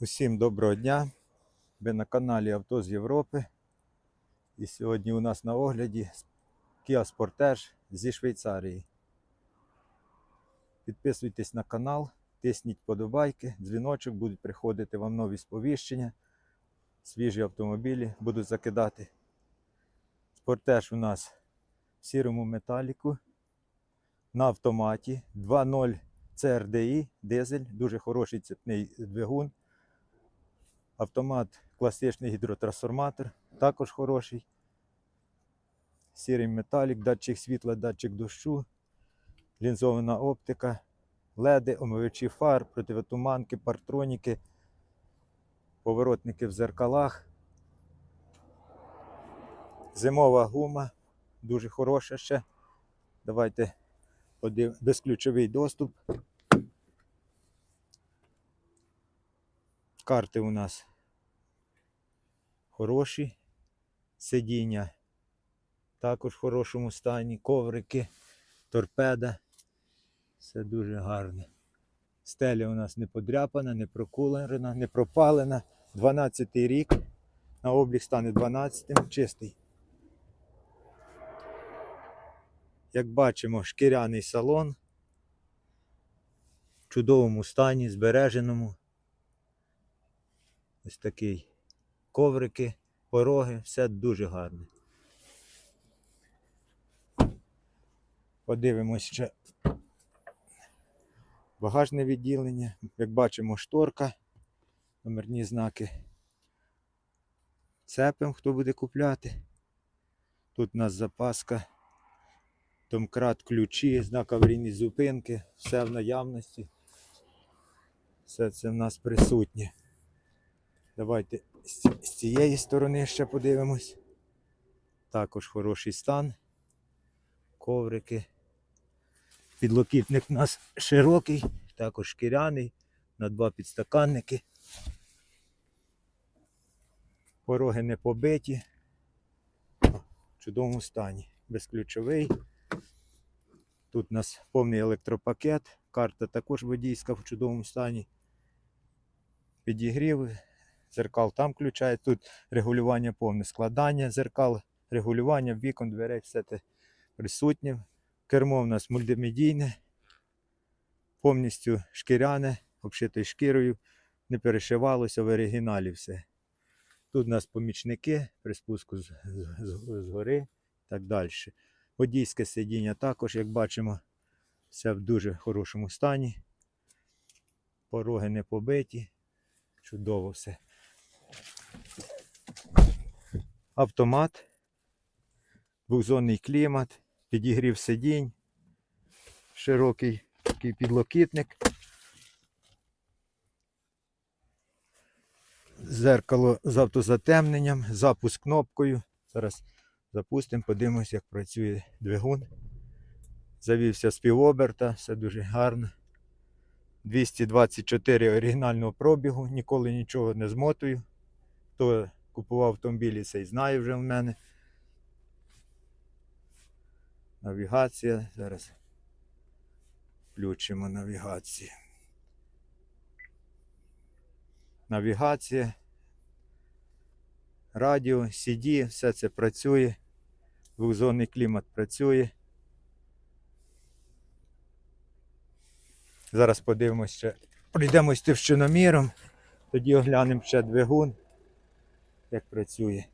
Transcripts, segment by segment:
Усім доброго дня! Ви на каналі Авто з Європи. І сьогодні у нас на огляді Kia Sportage зі Швейцарії. Підписуйтесь на канал, тисніть подобайки, дзвіночок, будуть приходити вам нові сповіщення. Свіжі автомобілі будуть закидати. Спортеж у нас в сірому металіку на автоматі 2.0 CRDI, дизель, дуже хороший цепний двигун. Автомат класичний гідротрансформатор, також хороший. Сірий металік, датчик світла, датчик дощу, лінзована оптика, леди, омивачі фар, противотуманки, партроніки, поворотники в зеркалах. Зимова гума, дуже хороша ще. Давайте подив... безключовий доступ. Карти у нас хороші. Сидіння також в хорошому стані. Коврики, торпеда. Все дуже гарно. Стеля у нас не подряпана, не прокулена, не пропалена. 12 й рік. На облік стане 12 чистий. Як бачимо, шкіряний салон. В чудовому стані, збереженому. Ось такий коврики, пороги, все дуже гарне. Подивимось ще багажне відділення. Як бачимо, шторка, номерні знаки. Цепим, хто буде купляти. Тут у нас запаска, домкрат, ключі, знак аварійної зупинки, все в наявності. Все це в нас присутнє. Давайте з цієї сторони ще подивимось. Також хороший стан. Коврики. Підлокітник у нас широкий, також шкіряний, на два підстаканники. Пороги не побиті. В чудовому стані. Безключовий. Тут у нас повний електропакет. Карта також водійська в чудовому стані. Підігрів, зеркал там включає. Тут регулювання повне складання зеркал, регулювання вікон, дверей, все це присутнє. Кермо в нас мультимедійне, повністю шкіряне, обшите шкірою, не перешивалося в оригіналі все. Тут у нас помічники при спуску з, з, з, гори і так далі. Водійське сидіння також, як бачимо, все в дуже хорошому стані. Пороги не побиті. Чудово все. Автомат, двохзонний клімат, підігрів сидінь, широкий такий підлокітник. Зеркало з автозатемненням, запуск кнопкою. Зараз запустимо, подивимось, як працює двигун. Завівся з півоберта, все дуже гарно. 224 оригінального пробігу, ніколи нічого не змотую. Хто купував автомобілі, цей знає вже в мене. Навігація. Зараз включимо навігацію. Навігація. Радіо, CD, все це працює. Двохзонний клімат працює. Зараз подивимося ще. Пройдемось товщиноміром, тоді оглянемо ще двигун, як працює.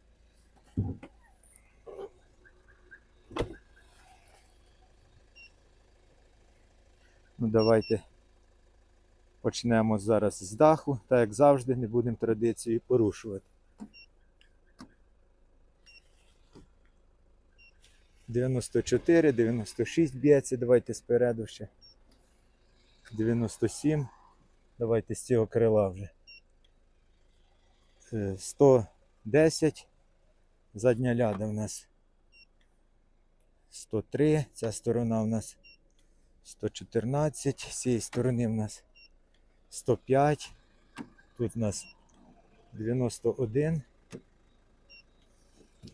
Ну, Давайте почнемо зараз з даху, так як завжди, не будемо традицію порушувати. 94, 96 б'ється, давайте спереду ще. 97. Давайте з цього крила вже. Е, 100. 10. Задня ляда у нас 103, ця сторона у нас 114, з цієї сторони у нас 105, тут у нас 91,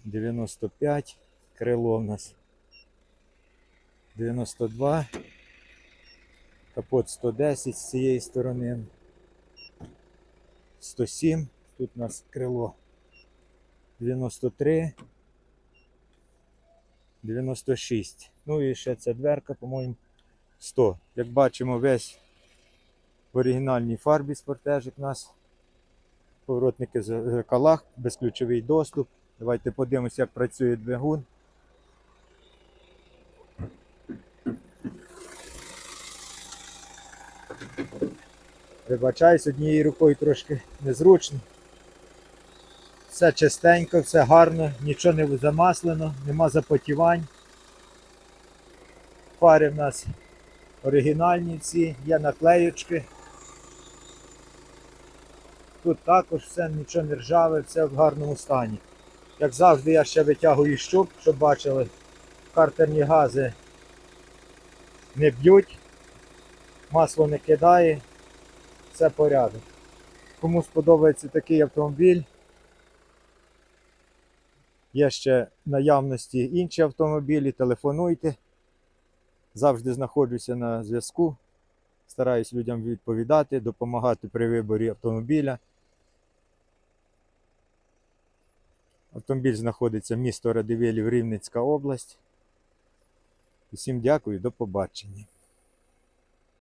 95, крило у нас 92, капот 110 з цієї сторони 107, тут у нас крило. 93. 96. Ну і ще ця дверка, по-моєму, 100. Як бачимо, весь в оригінальній фарбі спортежик у нас. Поворотники в зеркалах, безключовий доступ. Давайте подивимося, як працює двигун. Вибачаюсь, однією рукою трошки незручно. Все чистенько, все гарно, нічого не замаслено, нема запотівань. Фари в нас оригінальні всі, є наклеючки. Тут також все нічого не ржаве, все в гарному стані. Як завжди, я ще витягую щуп, щоб бачили, картерні гази не б'ють, масло не кидає, все порядок. Кому сподобається такий автомобіль, є ще наявності інші автомобілі, телефонуйте. Завжди знаходжуся на зв'язку. Стараюсь людям відповідати, допомагати при виборі автомобіля. Автомобіль знаходиться місто Радивилів, Рівненська область. Усім дякую, до побачення.